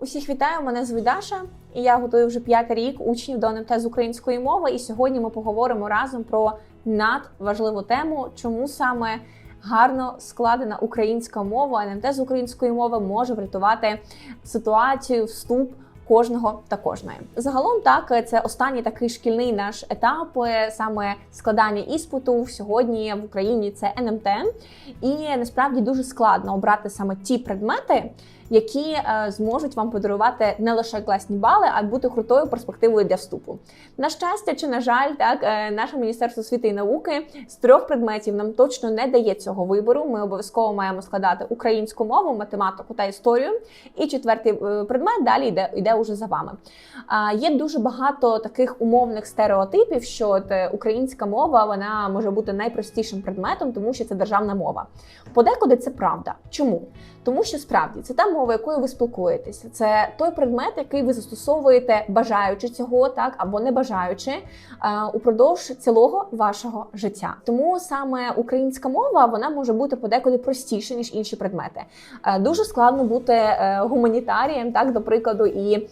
Усіх вітаю, мене звуть Даша, і я готую вже п'ятий рік учнів до НМТ з української мови. І сьогодні ми поговоримо разом про надважливу тему, чому саме гарно складена українська мова, НМТ з української мови може врятувати ситуацію, вступ. Кожного та кожної загалом так це останній такий шкільний наш етап, е, саме складання іспиту сьогодні в Україні. Це НМТ, і насправді дуже складно обрати саме ті предмети, які е, зможуть вам подарувати не лише класні бали, а й бути крутою перспективою для вступу. На щастя, чи на жаль, так е, наше міністерство освіти і науки з трьох предметів нам точно не дає цього вибору. Ми обов'язково маємо складати українську мову, математику та історію. І четвертий е, предмет далі йде йде уже за вами. Є дуже багато таких умовних стереотипів, що от, українська мова вона може бути найпростішим предметом, тому що це державна мова. Подекуди це правда. Чому? Тому що справді це та мова, якою ви спілкуєтеся. Це той предмет, який ви застосовуєте, бажаючи цього, так або не бажаючи, е, упродовж цілого вашого життя. Тому саме українська мова вона може бути подекуди простіше ніж інші предмети. Е, Дуже складно бути е, гуманітарієм, так до прикладу, і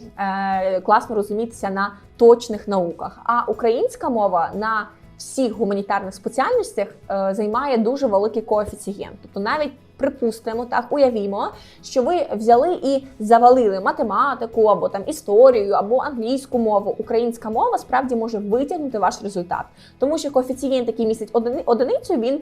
класно розумітися на точних науках. А українська мова на всіх гуманітарних спеціальностях е, займає дуже великий коефіцієнт. Тобто навіть припустимо, так уявімо, що ви взяли і завалили математику або там історію, або англійську мову. Українська мова справді може витягнути ваш результат, тому що коефіцієнт, який містить одини- одиницю, він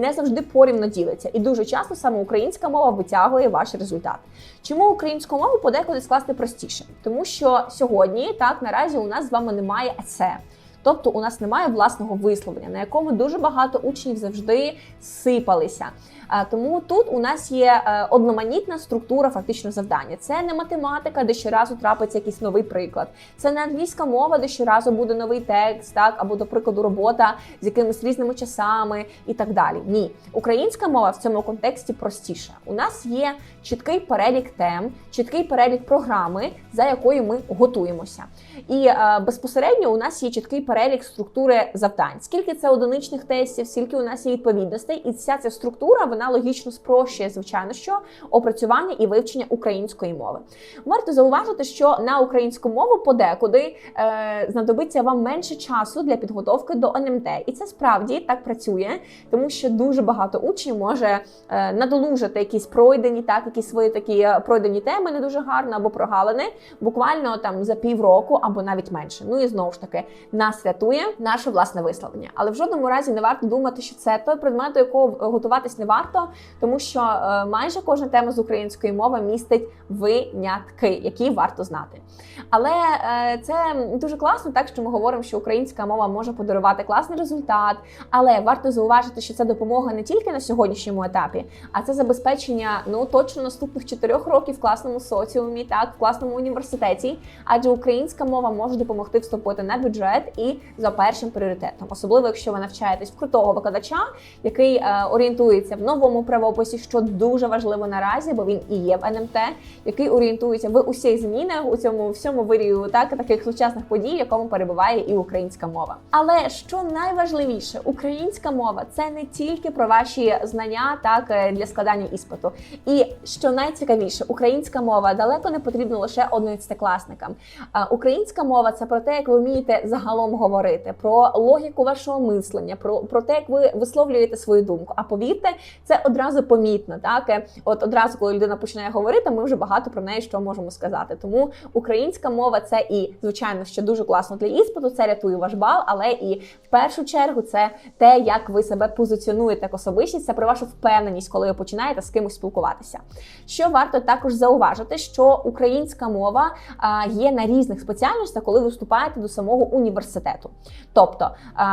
не завжди порівно ділиться, і дуже часто саме українська мова витягує ваш результат. Чому українську мову подекуди скласти простіше? Тому що сьогодні так наразі у нас з вами немає есе. Тобто у нас немає власного висловлення, на якому дуже багато учнів завжди сипалися. Тому тут у нас є е, одноманітна структура фактично завдання. Це не математика, де щоразу трапиться якийсь новий приклад. Це не англійська мова, де щоразу буде новий текст, так або до прикладу робота з якимись різними часами і так далі. Ні, українська мова в цьому контексті простіша. У нас є чіткий перелік тем, чіткий перелік програми, за якою ми готуємося. І е, безпосередньо у нас є чіткий перелік структури завдань. Скільки це одиничних тестів, скільки у нас є відповідностей, і вся ця структура вона логічно спрощує, звичайно, що опрацювання і вивчення української мови. Варто зауважити, що на українську мову подекуди е, знадобиться вам менше часу для підготовки до НМТ, і це справді так працює, тому що дуже багато учнів може е, надолужити якісь пройдені, так якісь свої такі е, пройдені теми не дуже гарно або прогалини, буквально там за півроку або навіть менше. Ну і знову ж таки нас рятує наше власне висловлення. Але в жодному разі не варто думати, що це той предмет, до якого готуватись не варто, тому що е, майже кожна тема з української мови містить винятки, які варто знати. Але е, це дуже класно, так що ми говоримо, що українська мова може подарувати класний результат. Але варто зауважити, що це допомога не тільки на сьогоднішньому етапі, а це забезпечення ну точно наступних чотирьох років в класному соціумі, так в класному університеті. Адже українська мова може допомогти вступити на бюджет і за першим пріоритетом, особливо якщо ви навчаєтесь в крутого викладача, який е, орієнтується в новому правописі, що дуже важливо наразі, бо він і є в НМТ, який орієнтується в усіх змінах у цьому всьому вирію так таких сучасних подій, в якому перебуває і українська мова. Але що найважливіше, українська мова це не тільки про ваші знання, так е, для складання іспиту. І що найцікавіше, українська мова далеко не потрібна лише одинадцятикласникам. А Українська мова це про те, як ви вмієте загалом говорити, про логіку вашого мислення, про, про те, як ви висловлюєте свою думку. А повірте, це одразу помітно. Так, Е, от одразу, коли людина починає говорити, ми вже багато про неї що можемо сказати. Тому українська мова це і звичайно що дуже класно для іспиту. Це рятує ваш бал, але і в першу чергу це те, як ви себе позиціонуєте як особистість, це про вашу впевненість, коли ви починаєте з кимось спілкуватися. Що варто також зауважити, що українська мова є на різних спеціальностях, коли ви вступаєте до самого університету. Тобто,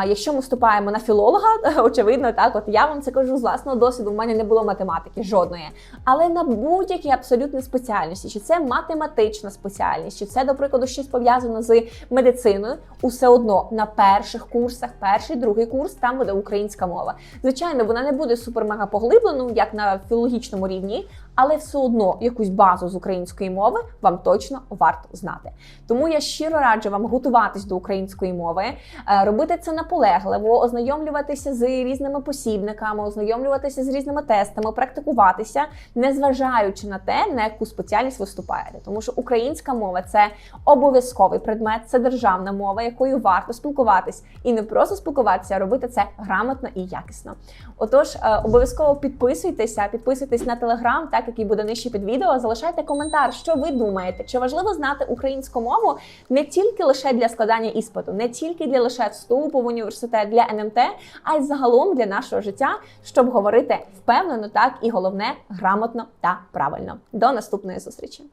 якщо ми вступаємо на філолога, очевидно, так от я вам це кажу з власного досвіду. У мене не було математики жодної, але на будь-якій абсолютно спеціальності, чи це математична спеціальність, чи це, до прикладу, щось пов'язано з медициною, усе одно на перших курсах, перший, другий курс, там буде українська мова. Звичайно, вона не буде супер-мега поглибленою, як на філологічному рівні, але все одно якусь базу з української мови вам точно варто знати. Тому я щиро раджу вам готуватись до української мови, е, робити це наполегливо, ознайомлюватися з різними посібниками, ознайомлюватися з різними тестами, практикуватися, незважаючи на те, на яку спеціальність ви вступаєте. Тому що українська мова це обов'язковий предмет, це державна мова, якою варто спілкуватись, і не просто спілкуватися, а робити це грамотно і якісно. Отож, е, обов'язково підписуйтеся, підписуйтесь на телеграм, так який буде нижче під відео. Залишайте коментар, що ви думаєте, чи важливо знати українську мову не тільки лише для складання іспиту, тільки для лише вступу в університет для НМТ, а й загалом для нашого життя, щоб говорити впевнено, так і головне грамотно та правильно. До наступної зустрічі.